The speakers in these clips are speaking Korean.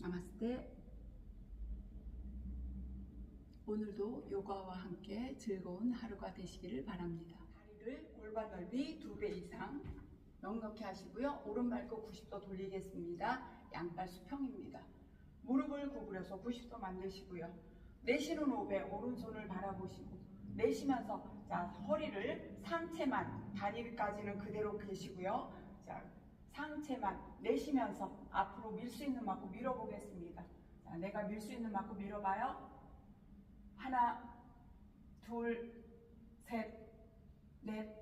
나마스테. 오늘도 요가와 함께 즐거운 하루가 되시기를 바랍니다. 다리를 골반 넓이 두 배 이상 넉넉히 하시고요. 오른발끝 90도 돌리겠습니다. 양발 수평입니다. 무릎을 구부려서 90도 만드시고요. 내쉬는 호흡에 오른손을 바라보시고 내쉬면서 자 허리를 상체만 다리까지는 그대로 계시고요. 자 상체만 내쉬면서 앞으로 밀 수 있는 만큼 밀어보겠습니다. 자, 내가 밀 수 있는 만큼 밀어봐요. 하나, 둘, 셋, 넷,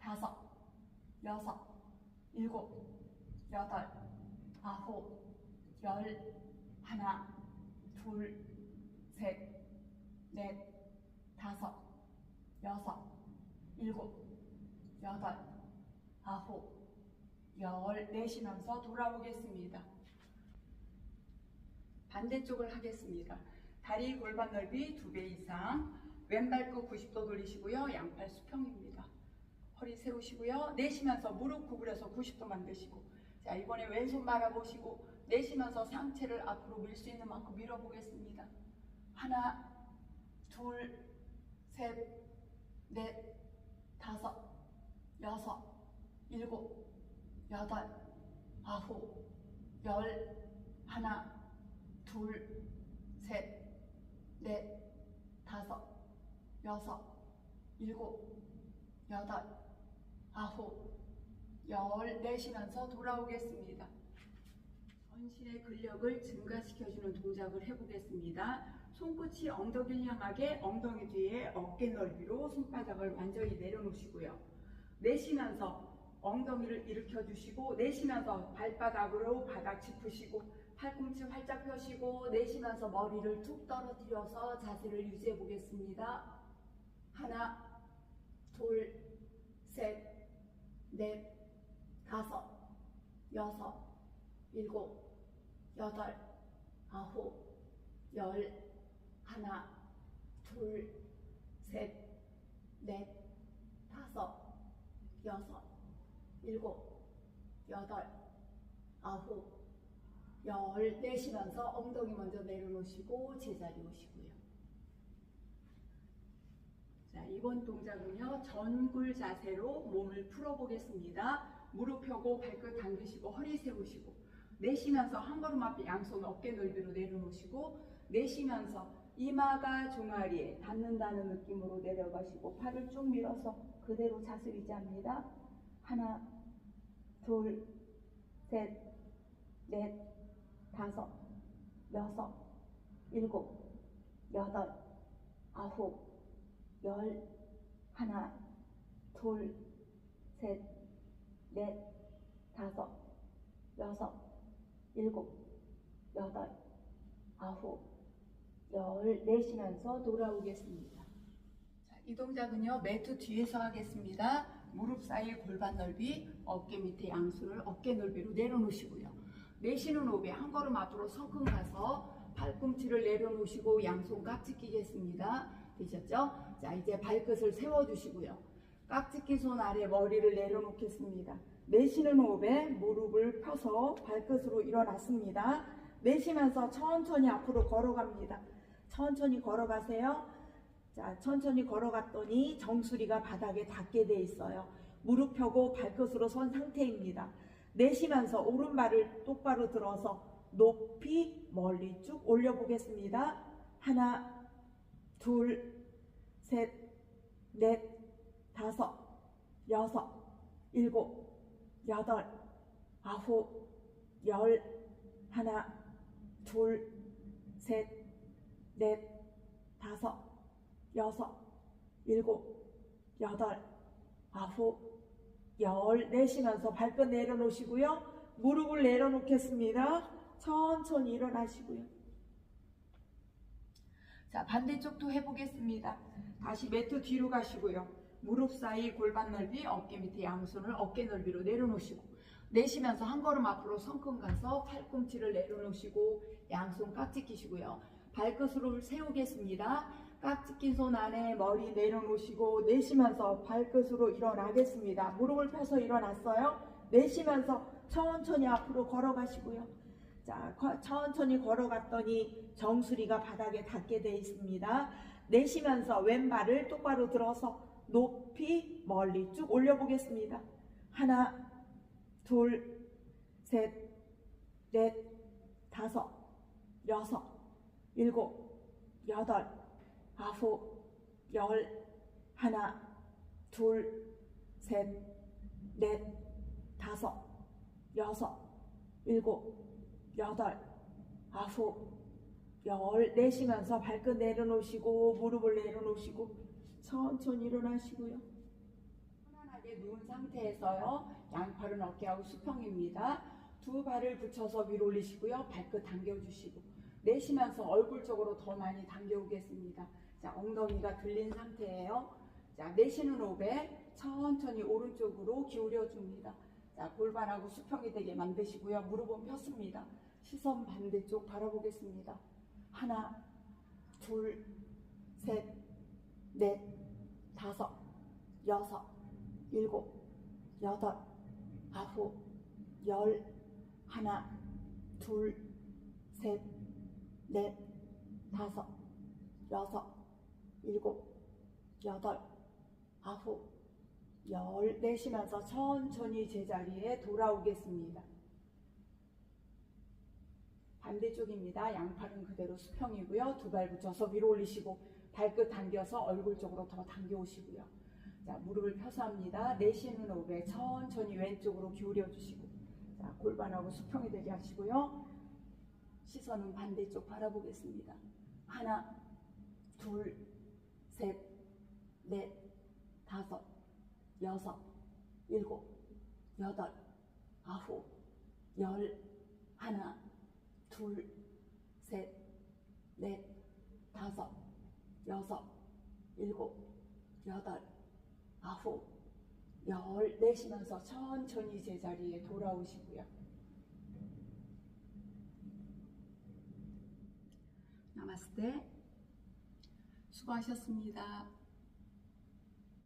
다섯, 여섯, 일곱, 여덟, 아홉, 열, 하나, 둘, 셋, 넷, 다섯, 여섯, 일곱, 여덟, 아홉, 열 내쉬면서 돌아오겠습니다. 반대쪽을 하겠습니다. 다리 골반 넓이 두배 이상 왼발끝 90도 돌리시고요. 양팔 수평입니다. 허리 세우시고요. 내쉬면서 무릎 구부려서 90도 만드시고 자 이번에 왼손 바라보시고 내쉬면서 상체를 앞으로 밀 수 있는 만큼 밀어보겠습니다. 하나 둘 셋 넷 다섯 여섯 일곱 여덟, 아홉, 열, 하나, 둘, 셋, 넷, 다섯, 여섯, 일곱, 여덟, 아홉, 열 내쉬면서 돌아오겠습니다. 전신의 근력을 증가시켜주는 동작을 해보겠습니다. 손끝이 엉덩이를 향하게 엉덩이 뒤에 어깨 넓이로 손바닥을 완전히 내려놓으시고요. 내쉬면서 엉덩이를 일으켜 주시고 내쉬면서 발바닥으로 바닥 짚으시고 팔꿈치 활짝 펴시고 내쉬면서 머리를 툭 떨어뜨려서 자세를 유지해 보겠습니다. 하나, 둘, 셋, 넷, 다섯, 여섯, 일곱, 여덟, 아홉, 열, 하나, 둘, 셋, 넷, 다섯, 여섯, 일곱, 여덟, 아홉, 열 내쉬면서 엉덩이 먼저 내려놓으시고 제자리 오시고요. 자, 이번 동작은요. 전굴 자세로 몸을 풀어보겠습니다. 무릎 펴고 발끝 당기시고 허리 세우시고 내쉬면서 한 걸음 앞에 양손 어깨 넓이로 내려놓으시고 내쉬면서 이마가 종아리에 닿는다는 느낌으로 내려가시고 팔을 쭉 밀어서 그대로 자세 유지합니다. 하나, 둘, 셋, 넷, 다섯, 여섯, 일곱, 여덟, 아홉, 열, 하나, 둘, 셋, 넷, 다섯, 여섯, 일곱, 여덟, 아홉, 열 내쉬면서 돌아오겠습니다. 자, 이 동작은요 매트 뒤에서 하겠습니다. 무릎 사이 골반 넓이, 어깨 밑에 양손을 어깨 넓이로 내려놓으시고요. 내쉬는 호흡에 한 걸음 앞으로 성큼 가서 발꿈치를 내려놓으시고 양손 깍지 끼겠습니다. 되셨죠? 자 이제 발끝을 세워주시고요. 깍지 낀 손 아래 머리를 내려놓겠습니다. 내쉬는 호흡에 무릎을 펴서 발끝으로 일어났습니다. 내쉬면서 천천히 앞으로 걸어갑니다. 천천히 걸어가세요. 자, 천천히 걸어갔더니 정수리가 바닥에 닿게 돼 있어요. 무릎 펴고 발끝으로 선 상태입니다. 내쉬면서 오른발을 똑바로 들어서 높이 멀리 쭉 올려보겠습니다. 하나, 둘, 셋, 넷, 다섯, 여섯, 일곱, 여덟, 아홉, 열, 하나, 둘, 셋, 넷, 다섯, 여섯, 일곱, 여덟, 아홉, 열 내쉬면서 발끝 내려놓으시고요. 무릎을 내려놓겠습니다. 천천히 일어나시고요. 자, 반대쪽도 해보겠습니다. 다시 매트 뒤로 가시고요. 무릎 사이 골반 넓이, 어깨 밑에 양손을 어깨 넓이로 내려놓으시고 내쉬면서 한 걸음 앞으로 성큼 가서 팔꿈치를 내려놓으시고 양손 깍지 끼시고요. 발끝으로 세우겠습니다. 깍지 낀 손 안에 머리 내려놓으시고 내쉬면서 발끝으로 일어나겠습니다. 무릎을 펴서 일어났어요. 내쉬면서 천천히 앞으로 걸어가시고요. 자, 거- 천천히 걸어갔더니 정수리가 바닥에 닿게 돼 있습니다. 내쉬면서 왼발을 똑바로 들어서 높이 멀리 쭉 올려보겠습니다. 하나, 둘, 셋, 넷, 다섯, 여섯, 일곱, 여덟, 아홉, 열, 하나, 둘, 셋, 넷, 다섯, 여섯, 일곱, 여덟, 아홉, 열 내쉬면서 발끝 내려놓으시고 무릎을 내려놓으시고 천천히 일어나시고요. 편안하게 누운 상태에서요. 양팔은 어깨하고 수평입니다. 두 발을 붙여서 위로 올리시고요. 발끝 당겨주시고 내쉬면서 얼굴 쪽으로 더 많이 당겨오겠습니다. 자, 엉덩이가 들린 상태예요. 자, 내쉬는 호흡에 천천히 오른쪽으로 기울여 줍니다. 자, 골반하고 수평이 되게 만드시고요. 무릎은 폈습니다. 시선 반대쪽 바라보겠습니다. 하나, 둘, 셋, 넷, 다섯, 여섯, 일곱, 여덟, 아홉, 열, 하나, 둘, 셋, 넷, 다섯, 여섯, 일곱, 여덟, 아홉, 열 내쉬면서 천천히 제자리에 돌아오겠습니다. 반대쪽입니다. 양팔은 그대로 수평이고요. 두 발 붙여서 위로 올리시고 발끝 당겨서 얼굴 쪽으로 더 당겨 오시고요. 자, 무릎을 펴서 합니다. 내쉬는 호흡에 천천히 왼쪽으로 기울여 주시고 자, 골반하고 수평이 되게 하시고요. 시선은 반대쪽 바라보겠습니다. 하나, 둘, 셋, 넷, 다섯, 여섯, 일곱, 여덟, 아홉, 열, 하나, 둘, 셋, 넷, 다섯, 여섯, 일곱, 여덟, 아홉, 열 내쉬면서 천천히 제자리에 돌아오시고요. 나마스테. 수고하셨습니다.